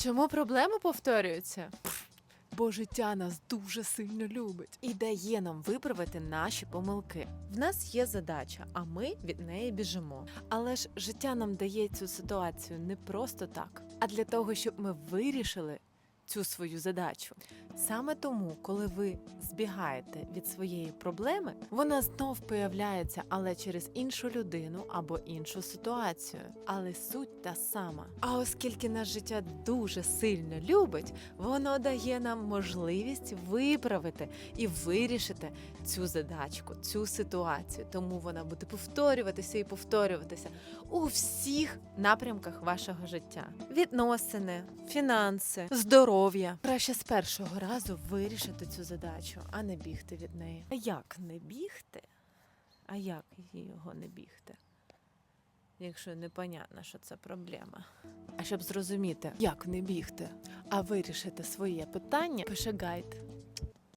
Чому проблеми повторюються? Бо життя нас дуже сильно любить і дає нам виправити наші помилки. В нас є задача, а ми від неї біжимо. Але ж життя нам дає цю ситуацію не просто так, а для того, щоб ми вирішили цю свою задачу. Саме тому, коли ви збігаєте від своєї проблеми, вона знов появляється, але через іншу людину або іншу ситуацію. Але суть та сама. А оскільки наше життя дуже сильно любить, воно дає нам можливість виправити і вирішити цю задачку, цю ситуацію. Тому вона буде повторюватися і повторюватися у всіх напрямках вашого життя: відносини, фінанси, здоров'я. Краще з першого разу вирішити цю задачу, а не бігти від неї. А як не бігти? А як його не бігти? Якщо непонятно, що це проблема. А щоб зрозуміти, як не бігти, а вирішити своє питання, пише гайд